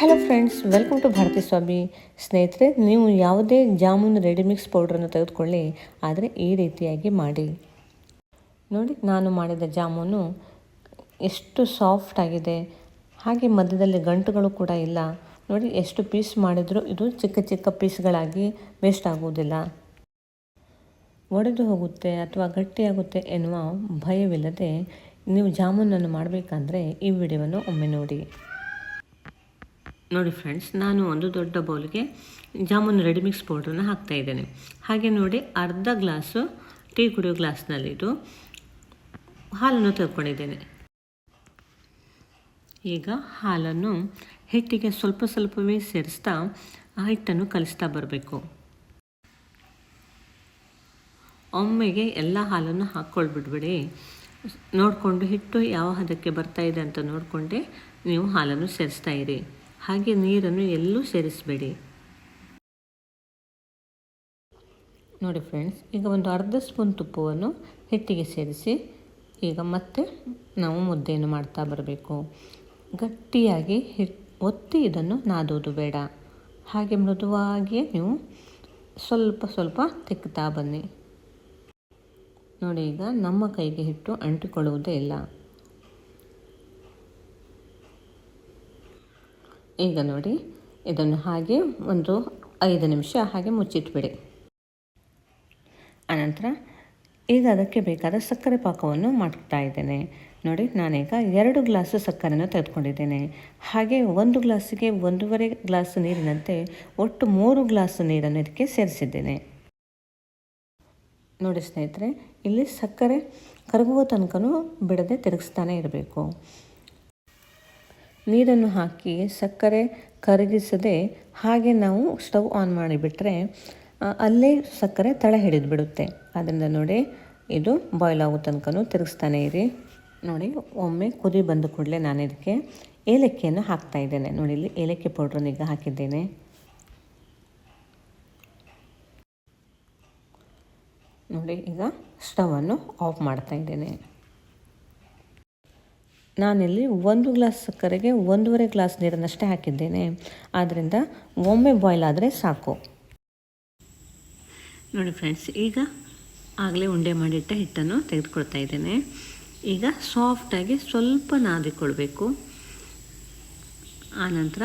Hello friends welcome to Bharathi Swamy ಸ್ನೇಹಿತರೆ ನೀವು ಯಾವುದೇ ಜಾಮೂನ್ ರೆಡಿಮಿಕ್ಸ್ ಪೌಡ್ರನ್ನು ತೆಗೆದುಕೊಳ್ಳಿ, ಆದರೆ ಈ ರೀತಿಯಾಗಿ ಮಾಡಿ. ನೋಡಿ, ನಾನು ಮಾಡಿದ ಜಾಮೂನು ಎಷ್ಟು ಸಾಫ್ಟ್ ಆಗಿದೆ. ಹಾಗೆ ಮಧ್ಯದಲ್ಲಿ ಗಂಟುಗಳು ಕೂಡ ಇಲ್ಲ. ನೋಡಿ, ಎಷ್ಟು ಪೀಸ್ ಮಾಡಿದರೂ ಇದು ಚಿಕ್ಕ ಚಿಕ್ಕ ಪೀಸ್ಗಳಾಗಿ ವೇಸ್ಟ್ ಆಗುವುದಿಲ್ಲ. ಒಡೆದು ಹೋಗುತ್ತೆ ಅಥವಾ ಗಟ್ಟಿಯಾಗುತ್ತೆ ಎನ್ನುವ ಭಯವಿಲ್ಲದೆ ನೀವು ಜಾಮೂನನ್ನು ಮಾಡಬೇಕಂದ್ರೆ ಈ ವಿಡಿಯೋವನ್ನು ಒಮ್ಮೆ ನೋಡಿ. ನೋಡಿ ಫ್ರೆಂಡ್ಸ್ ನಾನು ಒಂದು ದೊಡ್ಡ ಬೌಲ್ಗೆ ಜಾಮೂನ್ ರೆಡಿ ಮಿಕ್ಸ್ ಪೌಡ್ರನ್ನ ಹಾಕ್ತಾ ಇದ್ದೇನೆ. ಹಾಗೆ ನೋಡಿ ಅರ್ಧ ಗ್ಲಾಸು ಟೀ ಕುಡಿಯೋ ಗ್ಲಾಸ್ನಲ್ಲಿದ್ದು ಹಾಲನ್ನು ತೆಗೆದುಕೊಂಡಿದ್ದೇನೆ. ಈಗ ಹಾಲನ್ನು ಹಿಟ್ಟಿಗೆ ಸ್ವಲ್ಪ ಸ್ವಲ್ಪವೇ ಸೇರಿಸ್ತಾ ಆ ಹಿಟ್ಟನ್ನು ಕಲಿಸ್ತಾ ಬರಬೇಕು. ಒಮ್ಮೆಗೆ ಎಲ್ಲ ಹಾಲನ್ನು ಹಾಕ್ಕೊಳ್ಬಿಡ್ಬೇಡಿ ನೋಡಿಕೊಂಡು ಹಿಟ್ಟು ಯಾವ ಹದಕ್ಕೆ ಬರ್ತಾ ಇದೆ ಅಂತ ನೋಡಿಕೊಂಡೇ ನೀವು ಹಾಲನ್ನು ಸೇರಿಸ್ತಾ ಇರಿ. ಹಾಗೆ ನೀರನ್ನು ಎಲ್ಲೂ ಸೇರಿಸಬೇಡಿ. ನೋಡಿ ಫ್ರೆಂಡ್ಸ್ ಈಗ ಒಂದು ಅರ್ಧ ಸ್ಪೂನ್ ತುಪ್ಪವನ್ನು ಹಿಟ್ಟಿಗೆ ಸೇರಿಸಿ, ಈಗ ಮತ್ತೆ ನಾವು ಮುದ್ದೆಯನ್ನು ಮಾಡ್ತಾ ಬರಬೇಕು. ಗಟ್ಟಿಯಾಗಿ ಹಿಟ್, ಒತ್ತಿ ಇದನ್ನು ನಾದೋದು ಬೇಡ. ಹಾಗೆ ಮೃದುವಾಗಿಯೇ ನೀವು ಸ್ವಲ್ಪ ಸ್ವಲ್ಪ ತಿಕ್ತಾ ಬನ್ನಿ. ನೋಡಿ ಈಗ ನಮ್ಮ ಕೈಗೆ ಹಿಟ್ಟು ಅಂಟಿಕೊಳ್ಳುವುದೇ ಇಲ್ಲ. ಈಗ ನೋಡಿ, ಇದನ್ನು ಹಾಗೆ ಒಂದು ಐದು ನಿಮಿಷ ಹಾಗೆ ಮುಚ್ಚಿಟ್ಬಿಡಿ. ಆನಂತರ ಈಗ ಅದಕ್ಕೆ ಬೇಕಾದ ಸಕ್ಕರೆ ಪಾಕವನ್ನು ಮಾಡ್ತಾ ಇದ್ದೇನೆ. ನೋಡಿ, ನಾನೀಗ ಎರಡು ಗ್ಲಾಸು ಸಕ್ಕರೆಯನ್ನು ತೆಗೆದುಕೊಂಡಿದ್ದೇನೆ. ಹಾಗೆ ಒಂದು ಗ್ಲಾಸಿಗೆ ಒಂದೂವರೆ ಗ್ಲಾಸ್ ನೀರಿನಂತೆ ಒಟ್ಟು ಮೂರು ಗ್ಲಾಸ್ ನೀರನ್ನು ಇದಕ್ಕೆ ಸೇರಿಸಿದ್ದೇನೆ. ನೋಡಿ ಸ್ನೇಹಿತರೆ, ಇಲ್ಲಿ ಸಕ್ಕರೆ ಕರಗುವ ತನಕನೂ ಬಿಡದೆ ತಿರುಗಿಸ್ತಾನೆ ಇರಬೇಕು. ನೀರನ್ನು ಹಾಕಿ ಸಕ್ಕರೆ ಕರಗಿಸದೆ ಹಾಗೆ ನಾವು ಸ್ಟವ್ ಆನ್ ಮಾಡಿಬಿಟ್ರೆ ಅಲ್ಲೇ ಸಕ್ಕರೆ ತಳ ಹಿಡಿದು ಬಿಡುತ್ತೆ ಅದರಿಂದ ನೋಡಿ, ಇದು ಬಾಯ್ಲ್ ಆಗೋ ತನಕನೂ ತಿರುಗಿಸ್ತಾನೆ ಇರಿ. ನೋಡಿ, ಒಮ್ಮೆ ಕುದಿ ಬಂದ ಕೂಡಲೇ ನಾನು ಇದಕ್ಕೆ ಏಲಕ್ಕಿಯನ್ನು ಹಾಕ್ತಾ ಇದ್ದೇನೆ. ನೋಡಿ, ಇಲ್ಲಿ ಏಲಕ್ಕಿ ಪೌಡ್ರನ್ನ ಈಗ ಹಾಕಿದ್ದೇನೆ. ನೋಡಿ, ಈಗ ಸ್ಟವನ್ನು ಆಫ್ ಮಾಡ್ತಾ ಇದ್ದೇನೆ. ನಾನಿಲ್ಲಿ ಒಂದು ಗ್ಲಾಸ್ ಸಕ್ಕರೆಗೆ ಒಂದೂವರೆ ಗ್ಲಾಸ್ ನೀರನ್ನಷ್ಟೇ ಹಾಕಿದ್ದೇನೆ. ಆದ್ದರಿಂದ ಒಮ್ಮೆ ಬಾಯ್ಲ್ ಆದರೆ ಸಾಕು. ನೋಡಿ ಫ್ರೆಂಡ್ಸ್ ಈಗ ಆಗಲೇ ಉಂಡೆ ಮಾಡಿಟ್ಟ ಹಿಟ್ಟನ್ನು ತೆಗೆದುಕೊಳ್ತಾ ಇದ್ದೇನೆ. ಈಗ ಸಾಫ್ಟಾಗಿ ಸ್ವಲ್ಪ ನಾದಿಕೊಳ್ಬೇಕು. ಆನಂತರ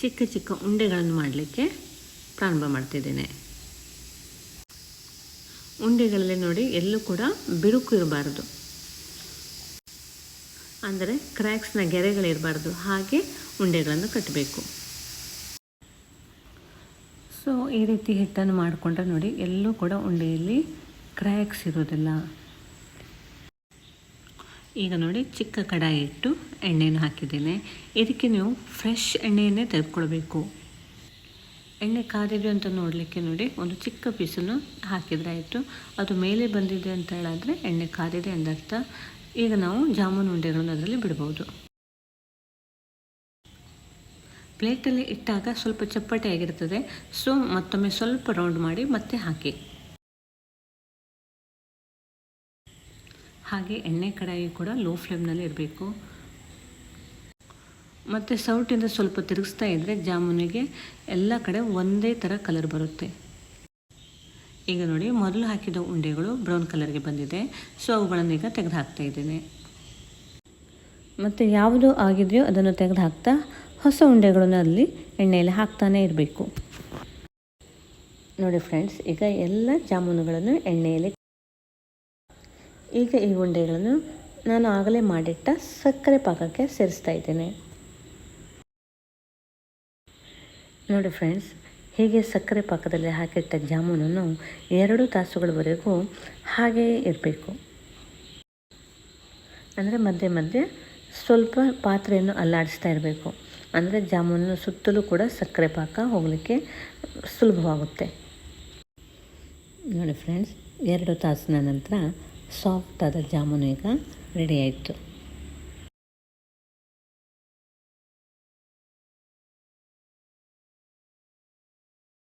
ಚಿಕ್ಕ ಚಿಕ್ಕ ಉಂಡೆಗಳನ್ನು ಮಾಡಲಿಕ್ಕೆ ಪ್ರಾರಂಭ ಮಾಡ್ತಿದ್ದೇನೆ. ಉಂಡೆಗಳಲ್ಲಿ ನೋಡಿ ಎಲ್ಲೂ ಕೂಡ ಬಿರುಕು ಇರಬಾರ್ದು. ಅಂದರೆ ಕ್ರ್ಯಾಕ್ಸ್ನ ಗೆರೆಗಳಿರಬಾರ್ದು ಹಾಗೆ ಉಂಡೆಗಳನ್ನು ಕಟ್ಟಬೇಕು. ಸೊ, ಈ ರೀತಿ ಹಿಟ್ಟನ್ನು ಮಾಡಿಕೊಂಡ್ರೆ ನೋಡಿ, ಎಲ್ಲೂ ಕೂಡ ಉಂಡೆಯಲ್ಲಿ ಕ್ರ್ಯಾಕ್ಸ್ ಇರೋದಿಲ್ಲ. ಈಗ ನೋಡಿ, ಚಿಕ್ಕ ಕಡಾಯಿ ಇಟ್ಟು ಎಣ್ಣೆಯನ್ನು ಹಾಕಿದ್ದೇನೆ. ಇದಕ್ಕೆ ನೀವು ಫ್ರೆಶ್ ಎಣ್ಣೆಯನ್ನೇ ತೆಗೆದುಕೊಳ್ಬೇಕು. ಎಣ್ಣೆ ಕಾದಿದೆ ಅಂತ ನೋಡಲಿಕ್ಕೆ ನೋಡಿ, ಒಂದು ಚಿಕ್ಕ ಪೀಸನ್ನು ಹಾಕಿದರೆ ಆಯಿತು. ಅದು ಮೇಲೆ ಬಂದಿದೆ ಅಂತ ಹೇಳಿದ್ರೆ ಎಣ್ಣೆ ಕಾದಿದೆ ಎಂದರ್ಥ. ಈಗ ನಾವು ಜಾಮೂನು ಉಂಡೆಗಳನ್ನು ಅದರಲ್ಲಿ ಬಿಡ್ಬೋದು. ಪ್ಲೇಟಲ್ಲಿ ಇಟ್ಟಾಗ ಸ್ವಲ್ಪ ಚಪ್ಪಟೆ ಆಗಿರ್ತದೆ. ಸೊ, ಮತ್ತೊಮ್ಮೆ ಸ್ವಲ್ಪ ರೌಂಡ್ ಮಾಡಿ ಮತ್ತೆ ಹಾಕಿ. ಹಾಗೆ ಎಣ್ಣೆ ಕಡಾಯಿ ಕೂಡ ಲೋ ಫ್ಲೇಮ್ನಲ್ಲಿ ಇರಬೇಕು ಮತ್ತು ಸೌಟಿಂದ ಸ್ವಲ್ಪ ತಿರುಗಿಸ್ತಾ ಇದ್ದರೆ ಜಾಮೂನಿಗೆ ಎಲ್ಲ ಕಡೆ ಒಂದೇ ಥರ ಕಲರ್ ಬರುತ್ತೆ. ಈಗ ನೋಡಿ, ಮೊದಲು ಹಾಕಿದ ಉಂಡೆಗಳು ಬ್ರೌನ್ ಕಲರ್ಗೆ ಬಂದಿದೆ. ಸೊ ಅವುಗಳನ್ನು ಈಗ ತೆಗೆದು ಹಾಕ್ತಾ ಇದ್ದೇನೆ. ಮತ್ತು ಯಾವುದು ಆಗಿದೆಯೋ ಅದನ್ನು ತೆಗೆದು ಹಾಕ್ತಾ ಹೊಸ ಉಂಡೆಗಳನ್ನು ಅಲ್ಲಿ ಎಣ್ಣೆಯಲ್ಲಿ ಹಾಕ್ತಾನೆ ಇರಬೇಕು. ನೋಡಿ ಫ್ರೆಂಡ್ಸ್ ಈಗ ಎಲ್ಲ ಜಾಮೂನುಗಳನ್ನು ಎಣ್ಣೆಯಲ್ಲಿ ಈಗ ಈ ಉಂಡೆಗಳನ್ನು ನಾನು ಆಗಲೇ ಮಾಡಿಟ್ಟ ಸಕ್ಕರೆ ಪಾಕಕ್ಕೆ ಸೇರಿಸ್ತಾ ಇದ್ದೇನೆ. ನೋಡಿ ಫ್ರೆಂಡ್ಸ್ ಹೀಗೆ ಸಕ್ಕರೆ ಪಾಕದಲ್ಲಿ ಹಾಕಿಟ್ಟ ಜಾಮೂನನ್ನು ಎರಡು ತಾಸುಗಳವರೆಗೂ ಹಾಗೆಯೇ ಇರಬೇಕು. ಅಂದರೆ ಮಧ್ಯೆ ಮಧ್ಯೆ ಸ್ವಲ್ಪ ಪಾತ್ರೆಯನ್ನು ಅಲ್ಲಾಡಿಸ್ತಾ ಇರಬೇಕು. ಅಂದರೆ ಜಾಮೂನನ್ನು ಸುತ್ತಲೂ ಕೂಡ ಸಕ್ಕರೆ ಪಾಕ ಹೋಗಲಿಕ್ಕೆ ಸುಲಭವಾಗುತ್ತೆ. ನೋಡಿ ಫ್ರೆಂಡ್ಸ್ ಎರಡು ತಾಸಿನ ನಂತರ ಸಾಫ್ಟ್ ಆದ ಜಾಮೂನು ಈಗ ರೆಡಿ ಆಯಿತು.